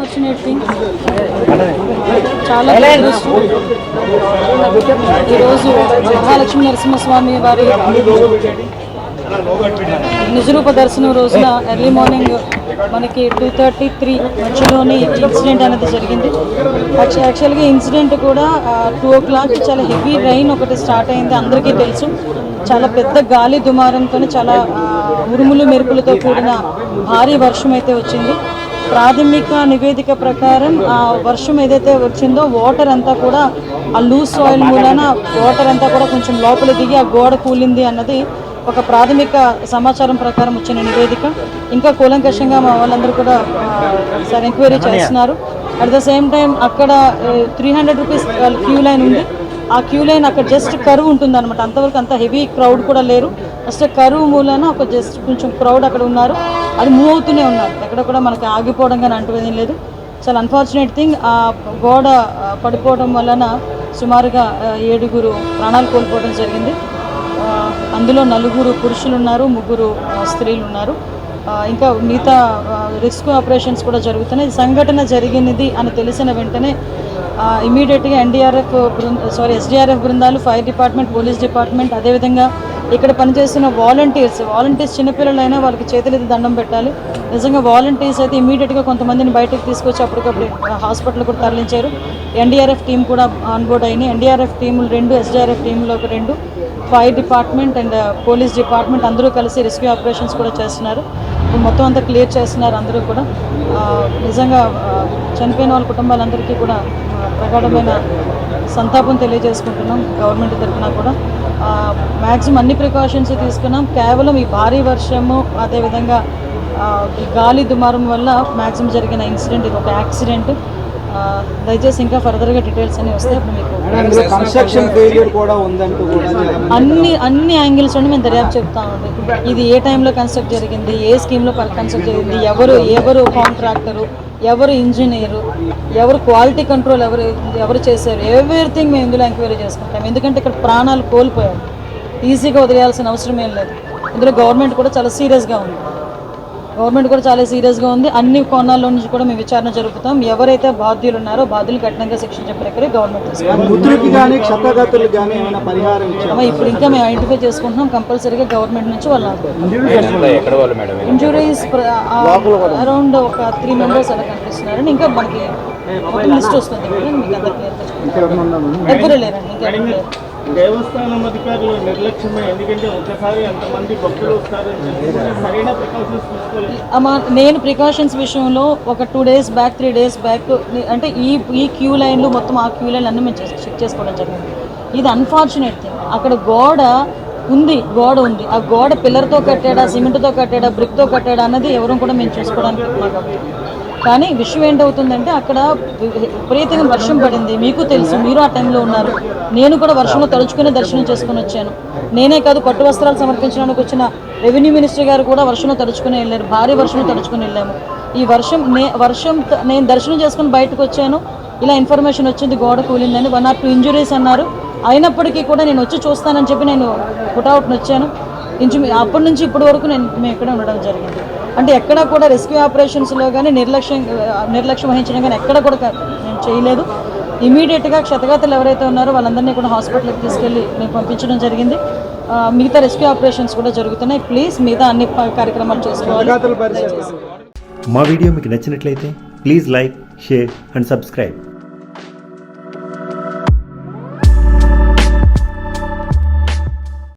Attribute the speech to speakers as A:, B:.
A: Unfortunate thing చాలా. ఈరోజు మహాలక్ష్మి నరసింహస్వామి వారి నిజరూప దర్శనం రోజున ఎర్లీ మార్నింగ్ మనకి టూ థర్టీ త్రీ మధ్యలోని ఇన్సిడెంట్ అనేది జరిగింది. యాక్చు- యాక్చువల్గా ఇన్సిడెంట్ కూడా టూ ఓ క్లాక్ చాలా హెవీ రైన్ ఒకటి స్టార్ట్ అయింది. అందరికీ తెలుసు. చాలా పెద్ద గాలి దుమారంతో చాలా ఉరుములు మెరుపులతో కూడిన భారీ వర్షం అయితే వచ్చింది. ప్రాథమిక నివేదిక ప్రకారం ఆ వర్షం ఏదైతే వచ్చిందో వాటర్ అంతా కూడా ఆ లూజ్ సాయిల్ మూలన వాటర్ అంతా కూడా కొంచెం లోపల దిగి ఆ గోడ కూలింది అన్నది ఒక ప్రాథమిక సమాచారం ప్రకారం వచ్చిన నివేదిక. ఇంకా కూలంకషంగా మా వాళ్ళందరూ కూడా సార్ ఎంక్వైరీ చేస్తున్నారు. అట్ ద సేమ్ టైం అక్కడ three hundred rupees queue line ఉంది. ఆ క్యూ లైన్ అక్కడ జస్ట్ కరువు ఉంటుంది అనమాట అంతవరకు అంత హెవీ క్రౌడ్ కూడా లేరు. జస్ట్ కరువు మూలన ఒక జస్ట్ కొంచెం క్రౌడ్ అక్కడ ఉన్నారు. అది మూవ్ అవుతూనే ఉన్నారు. ఎక్కడ కూడా మనకి ఆగిపోవడం కానీ అంటువేది లేదు. చాలా అన్ఫార్చునేట్ థింగ్ ఆ గోడ పడిపోవడం వలన సుమారుగా ఏడుగురు ప్రాణాలు కోల్పోవడం జరిగింది. అందులో నలుగురు పురుషులు ఉన్నారు ముగ్గురు స్త్రీలు ఉన్నారు. ఇంకా మిగతా రిస్క్ ఆపరేషన్స్ కూడా జరుగుతున్నాయి. సంఘటన జరిగినది అని తెలిసిన వెంటనే ఇమీడియట్గా ఎన్డీఆర్ఎఫ్ బృంద సారీ ఎస్డీఆర్ఎఫ్ బృందాలు ఫైర్ డిపార్ట్మెంట్ పోలీస్ డిపార్ట్మెంట్ అదేవిధంగా ఇక్కడ పనిచేస్తున్న వాలంటీర్స్ వాలంటీర్స్ చిన్నపిల్లలైనా వాళ్ళకి చేతులెత్తి దండం పెట్టాలి. నిజంగా వాలంటీర్స్ అయితే ఇమీడియట్గా కొంతమందిని బయటకు తీసుకొచ్చి అప్పటికప్పుడు హాస్పిటల్ కూడా తరలించారు. ఎన్డీఆర్ఎఫ్ టీం కూడా ఆన్బోర్డ్ అయినాయి. ఎన్డీఆర్ఎఫ్ టీములు రెండు ఎస్డీఆర్ఎఫ్ టీంలో ఒక రెండు. Fire department and police department అందరూ కలిసి రెస్క్యూ ఆపరేషన్స్ కూడా చేస్తున్నారు. మొత్తం అంతా క్లియర్ చేస్తున్నారు అందరూ కూడా. నిజంగా చనిపోయిన వాళ్ళ కుటుంబాలందరికీ కూడా ప్రగాఢమైన సంతాపం తెలియజేసుకుంటున్నాం గవర్నమెంట్ తరఫున కూడా. మ్యాక్సిమం అన్ని ప్రికాషన్స్ తీసుకున్నాం. కేవలం ఈ భారీ వర్షము అదేవిధంగా ఈ గాలి దుమారం వల్ల మ్యాక్సిమం జరిగిన ఇన్సిడెంట్ ఇది ఒక యాక్సిడెంట్. దయచేసి ఇంకా ఫర్దర్గా డీటెయిల్స్ అన్ని వస్తాయి అప్పుడు మీకు
B: కన్స్ట్రక్షన్ ఫెయిల్యూర్ కూడా ఉందంటూ కూడా
A: అన్ని అన్ని యాంగిల్స్ నుండి మేము దర్యాప్తు చెప్తామండి ఇది ఏ టైంలో కన్స్ట్రక్ట్ జరిగింది ఏ స్కీమ్లో కన్స్ట్రక్ట్ జరిగింది ఎవరు ఎవరు కాంట్రాక్టరు ఎవరు ఇంజనీరు ఎవరు క్వాలిటీ కంట్రోల్ ఎవరు ఎవరు చేశారు ఎవ్రీథింగ్ మేము ఇందులో ఎంక్వైరీ చేసుకుంటాం. ఎందుకంటే ఇక్కడ ప్రాణాలు కోల్పోయాం. ఈజీగా వదిలేయాల్సిన అవసరం ఏం లేదు. ఇందులో గవర్నమెంట్ కూడా చాలా సీరియస్గా ఉంది. గవర్నమెంట్ కూడా చాలా సీరియస్గా ఉంది. అన్ని కోణాల్లో నుంచి కూడా మేము విచారణ జరుపుతాం. ఎవరైతే బాధ్యులు ఉన్నారో బాధ్యులు కఠినంగా శిక్షించే ప్రక్రియ గవర్నమెంట్ ఇప్పుడు ఇంకా మేము ఐడెంటిఫై చేసుకుంటున్నాం. కంపల్సరీగా గవర్నమెంట్ నుంచి వాళ్ళు ఇంజురీస్ అరౌండ్ ఒక త్రీ మెంబర్స్ అలా కనిపిస్తున్నారండి. ఇంకా మనకి లిస్ట్ వస్తుంది ఎవరు లేరండి. ఇంకా
C: దేవస్థానం అధికారులు నిర్లక్ష్యమే ఎందుకంటే ఒకసారి అంతమంది భక్తులు వస్తారని సరైన ప్రికాషన్స్ తీసుకోలేదు.
A: నేను ప్రికాషన్స్ విషయంలో ఒక two days back three days back అంటే ఈ ఈ క్యూ లైన్లు మొత్తం ఆ క్యూ లైన్లు అన్నీ మేము చెక్ చేసుకోవడం జరిగింది. ఇది అన్ఫార్చునేట్ థింగ్ అక్కడ గోడ ఉంది గోడ ఉంది. ఆ గోడ పిల్లర్తో కట్టాడా సిమెంట్తో కట్టాడా బ్రిక్తో కట్టాడా అన్నది ఎవరూ కూడా మేము చూసుకోవడానికి కానీ విషయం ఏంటవుతుందంటే అక్కడ విపరీతంగా వర్షం పడింది. మీకు తెలుసు మీరు ఆ టైంలో ఉన్నారు. నేను కూడా వర్షంలో తడుచుకుని దర్శనం చేసుకుని వచ్చాను. నేనే కాదు పట్టు వస్త్రాలు సమర్పించడానికి వచ్చిన రెవెన్యూ మినిస్టర్ గారు కూడా వర్షంలో తడుచుకుని వెళ్ళారు. భారీ వర్షంలో తడుచుకుని వెళ్ళాము. ఈ వర్షం నే వర్షం నేను దర్శనం చేసుకుని బయటకు వచ్చాను. ఇలా ఇన్ఫర్మేషన్ వచ్చింది గోడ కూలిందని. వన్ ఆర్ టూ ఇంజురీస్ అన్నారు. అయినప్పటికీ కూడా నేను వచ్చి చూస్తానని చెప్పి నేను పుట్అవుట్ని వచ్చాను ఇంచు అప్పటి నుంచి ఇప్పటి వరకు నేను మేము ఇక్కడే ఉండడం జరిగింది. అంటే ఎక్కడా కూడా రెస్క్యూ ఆపరేషన్స్లో కానీ నిర్లక్ష్యం నిర్లక్ష్యం వహించడం కానీ ఎక్కడ కూడా మేము చేయలేదు. ఇమీడియట్గా క్షతగాతలు ఎవరైతే ఉన్నారో వాళ్ళందరినీ కూడా హాస్పిటల్కి తీసుకెళ్ళి మేము పంపించడం జరిగింది. మిగతా రెస్క్యూ ఆపరేషన్స్ కూడా జరుగుతున్నాయి. ప్లీజ్ మిగతా అన్ని కార్యక్రమాలు చేసుకోవాలి.
D: మా వీడియో మీకు నచ్చినట్లయితే please like share and subscribe